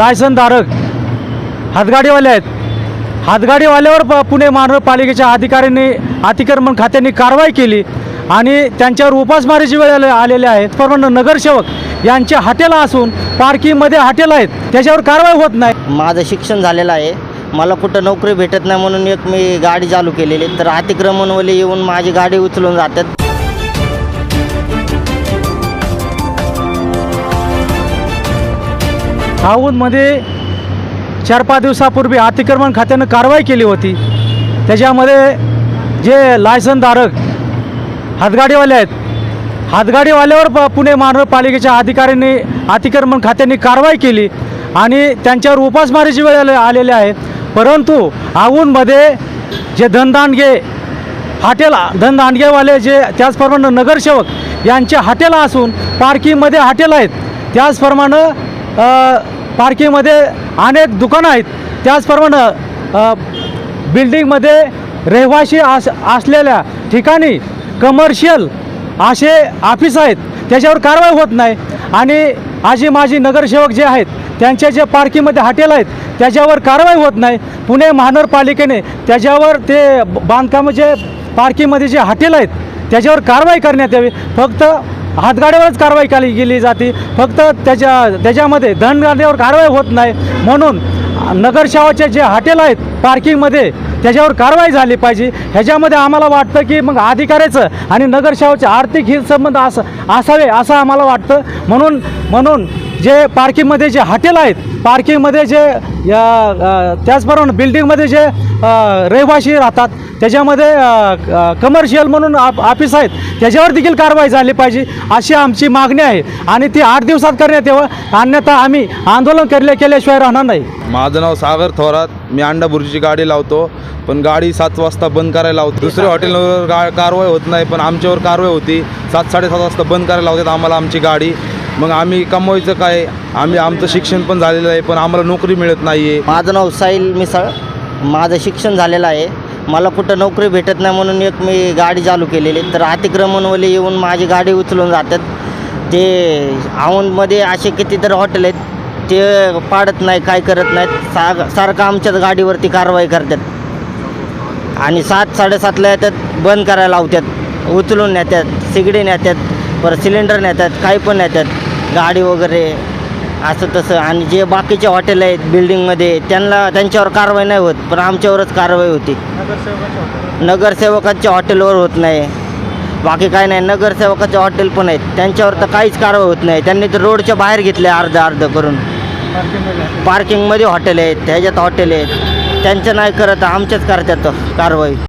Licence धारक हातगाडीवाले आहेत. हातगाडीवाल्यावर प- पुणे महानगरपालिकेच्या अधिकाऱ्यांनी अतिक्रमण खात्याने कारवाई केली आणि त्यांच्यावर उपासमारीची वेळ आले- आलेली आहे. परमान नगरसेवक यांच्या हॉटेल असून पार्किंगमध्ये हॉटेल आहेत. त्याच्यावर कारवाई होत नाही. माझं शिक्षण झालेलं आहे. मला कुठं नोकरी भेटत नाही म्हणून एक मी गाडी चालू केलेली. तर अतिक्रमणवाले येऊन माझी गाडी उचलून जातात. खाऊनमध्ये चार पाच दिवसापूर्वी अतिक्रमण खात्यानं कारवाई केली होती. त्याच्यामध्ये जे लायसनधारक हातगाडीवाले आहेत हातगाडीवाल्यावर प- पुणे महानगरपालिकेच्या अधिकाऱ्यांनी अतिक्रमण खात्यांनी कारवाई केली आणि त्यांच्यावर उपासमारीची वेळ आले- आलेली आहे. परंतु आऊनमध्ये जे धनदांडगे हॉटेल धनदांडगेवाले जे त्याचप्रमाणे नगरसेवक यांचे हॉटेल असून पार्किंगमध्ये हॉटेल आहेत त्याचप्रमाणे पार्किंगमध्ये अनेक दुकानं आहेत. त्याचप्रमाणे बिल्डिंगमध्ये रहिवाशी अस असलेल्या ठिकाणी कमर्शियल असे ऑफिस आहेत. त्याच्यावर कारवाई होत नाही. आणि आजी माजी नगरसेवक जे आहेत त्यांच्या जे पार्किंगमध्ये हॉटेल आहेत त्याच्यावर कारवाई होत नाही. पुणे महानगरपालिकेने त्याच्यावर ते बांधकाम बांधकामाचे पार्किंगमध्ये जे हॉटेल आहेत त्याच्यावर कारवाई करण्यात यावी. फक्त हातगाड्यावरच कारवाई केली गेली जाते. फक्त त्याच्या त्याच्यामध्ये धनगाड्यावर कारवाई होत नाही. म्हणून नगरसेवाचे जे हॉटेल आहेत पार्किंगमध्ये त्याच्यावर कारवाई झाली पाहिजे. ह्याच्यामध्ये आम्हाला वाटतं की मग अधिकाऱ्याचं आणि नगरसेवाचे आर्थिक हित संबंध अस असावे असं आम्हाला वाटतं. म्हणून म्हणून जे पार्किंगमध्ये जे हॉटेल आहेत पार्किंगमध्ये जे त्याचबरोबर त्याचप्रमाणे बिल्डिंगमध्ये जे रहिवाशी राहतात त्याच्यामध्ये कमर्शियल म्हणून आप ऑफिस आहेत त्याच्यावर देखील कारवाई झाली पाहिजे अशी आमची मागणी आहे. आणि ती आठ दिवसात करण्यात यावं अन्यथा आम्ही आंदोलन केले केल्याशिवाय राहणार नाही. माझं नाव सागर थोरात मी अंडा बुर्जीची गाडी लावतो पण गाडी सात वाजता बंद करायला लावतो. दुसऱ्या हॉटेलवर गा कारवाई होत नाही पण आमच्यावर कारवाई होती. सात साडेसात वाजता बंद करायला लावतात आम्हाला आमची गाडी. मग आम्ही कमवायचं काय? आम्ही आमचं शिक्षण पण झालेलं आहे पण आम्हाला नोकरी मिळत नाही आहे माझं नाव साहिल मिसाळ. माझं शिक्षण झालेलं आहे. मला कुठं नोकरी भेटत नाही म्हणून एक मी गाडी चालू केलेली. तर अतिक्रमणवाले येऊन माझी गाडी उचलून जातात. ते औंधमध्ये असे कितीतरी हॉटेल आहेत. ते पाडत नाही काय करत नाहीत. सा सारखं आमच्याच गाडीवरती कारवाई करतात. आणि सात साडेसातला येतात बंद करायला लावतात. उचलून नेतात सिगडी नेतात परत सिलेंडर नेतात काही पण नेतात. गाडी वगैरे असं तसं. आणि जे बाकीचे हॉटेल आहेत बिल्डिंगमध्ये त्यांना त्यांच्यावर कारवाई नाही होत. पण आमच्यावरच कारवाई होती. नगरसेवकांच्या हॉटेलवर होत नाही. बाकी काय नाही. नगरसेवकाचे हॉटेल पण आहेत. त्यांच्यावर तर काहीच कारवाई होत नाही. त्यांनी तर रोडच्या बाहेर घेतले अर्ध अर्ध करून. पार्किंगमध्ये हॉटेल आहेत. ह्याच्यात हॉटेल आहेत. त्यांचं नाही करत. आमच्याच करतात कारवाई.